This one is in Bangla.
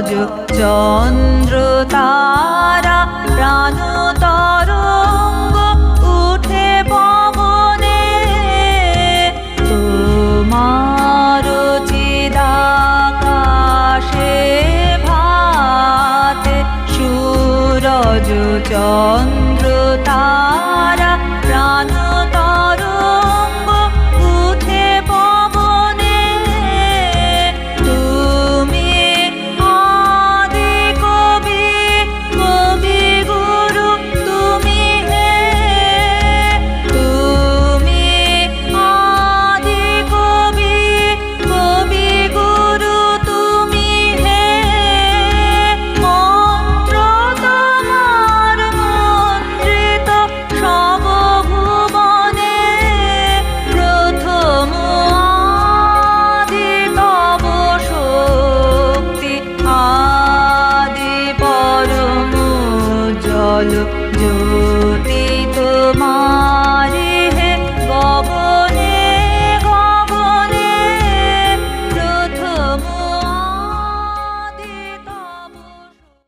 চন্দ্র তারা প্রাণ তরঙ্গ উঠে পবনে তোমার চিদাকাশে ভাতে সূরজ চন্দ্র olup dur.